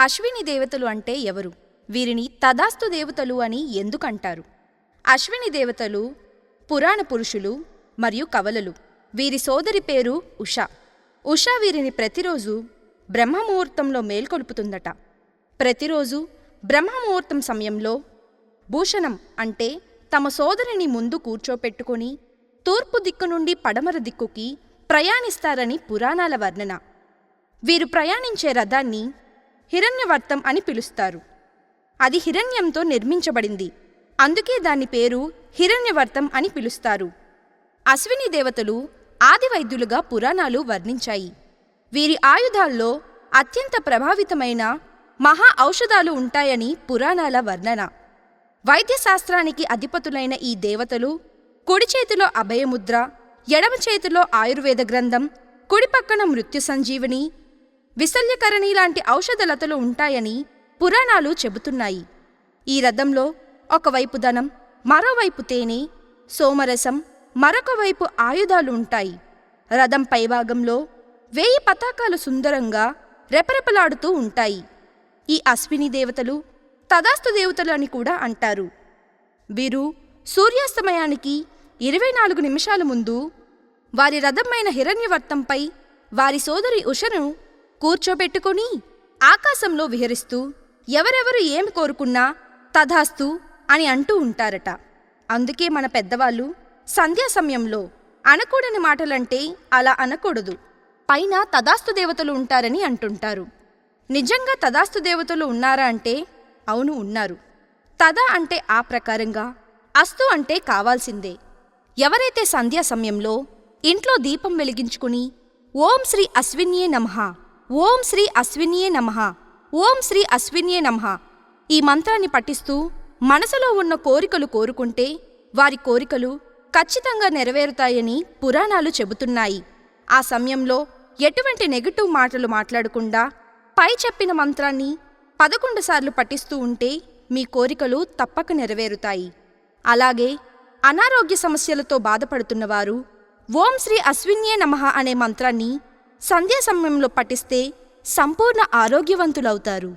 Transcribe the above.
అశ్విని దేవతలు అంటే ఎవరు? వీరిని తదాస్తు దేవతలు అని ఎందుకంటారు? అశ్విని దేవతలు పురాణ పురుషులు మరియు కవలలు. వీరి సోదరి పేరు ఉష. ఉష వీరిని ప్రతిరోజు బ్రహ్మముహూర్తంలో మేల్కొల్పుతుందట. ప్రతిరోజు బ్రహ్మముహూర్తం సమయంలో భూషణం అంటే తమ సోదరిని ముందు కూర్చోపెట్టుకొని తూర్పు దిక్కు నుండి పడమర దిక్కుకి ప్రయాణిస్తారని పురాణాల వర్ణన. వీరు ప్రయాణించే రథాన్ని హిరణ్యవర్తం అని పిలుస్తారు. అది హిరణ్యంతో నిర్మించబడింది. అందుకే దాని పేరు హిరణ్యవర్తం అని పిలుస్తారు. అశ్విని దేవతలు ఆదివైద్యులుగా పురాణాలు వర్ణించాయి. వీరి ఆయుధాల్లో అత్యంత ప్రభావితమైన మహా ఔషధాలు ఉంటాయని పురాణాల వర్ణన. వైద్యశాస్త్రానికి అధిపతులైన ఈ దేవతలు కుడి చేతిలో అభయముద్ర ఎడమ చేతిలో ఆయుర్వేద గ్రంథం కుడి పక్కన మృత్యు సంజీవిని విశల్యకరణి లాంటి ఔషధలతలు ఉంటాయని పురాణాలు చెబుతున్నాయి. ఈ రథంలో ఒకవైపు ధనం మరోవైపు తేనె సోమరసం మరొక వైపు ఆయుధాలు ఉంటాయి. రథం పైభాగంలో వేయి పతాకాలు సుందరంగా రెపరెపలాడుతూ ఉంటాయి. ఈ అశ్విని దేవతలు తదాస్తు దేవతలు అని కూడా అంటారు. వీరు సూర్యాస్తమయానికి ఇరవై నాలుగు నిమిషాల ముందు వారి రథమైన హిరణ్యవర్తంపై వారి సోదరి ఉషను కూర్చోబెట్టుకుని ఆకాశంలో విహరిస్తూ ఎవరెవరు ఏమి కోరుకున్నా తధాస్తు అని అంటూ ఉంటారట. అందుకే మన పెద్దవాళ్ళు సంధ్యా సమయంలో అనకూడని మాటలంటే అలా అనకూడదు. పైన తదాస్తు దేవతలు ఉంటారని అంటుంటారు. నిజంగా తదాస్తు దేవతలు ఉన్నారా అంటే అవును ఉన్నారు. తదా అంటే ఆ ప్రకారంగా అస్తు అంటే కావాల్సిందే. ఎవరైతే సంధ్యా సమయంలో ఇంట్లో దీపం వెలిగించుకుని ఓం శ్రీ అశ్విన్యే నమః ఓం శ్రీ అశ్వినియే నమః. ఓం శ్రీ అశ్వినియే నమః. ఈ మంత్రాన్ని పఠిస్తూ మనసులో ఉన్న కోరికలు కోరుకుంటే వారి కోరికలు ఖచ్చితంగా నెరవేరుతాయని పురాణాలు చెబుతున్నాయి. ఆ సమయంలో ఎటువంటి నెగటివ్ మాటలు మాట్లాడకుండా పై చెప్పిన మంత్రాన్ని పదకొండు సార్లు పఠిస్తూ ఉంటే మీ కోరికలు తప్పక నెరవేరుతాయి. అలాగే అనారోగ్య సమస్యలతో బాధపడుతున్నవారు ఓం శ్రీ అశ్విన్యే నమః అనే మంత్రాన్ని సంధ్యా సమయంలో పఠిస్తే సంపూర్ణ ఆరోగ్యవంతులవుతారు.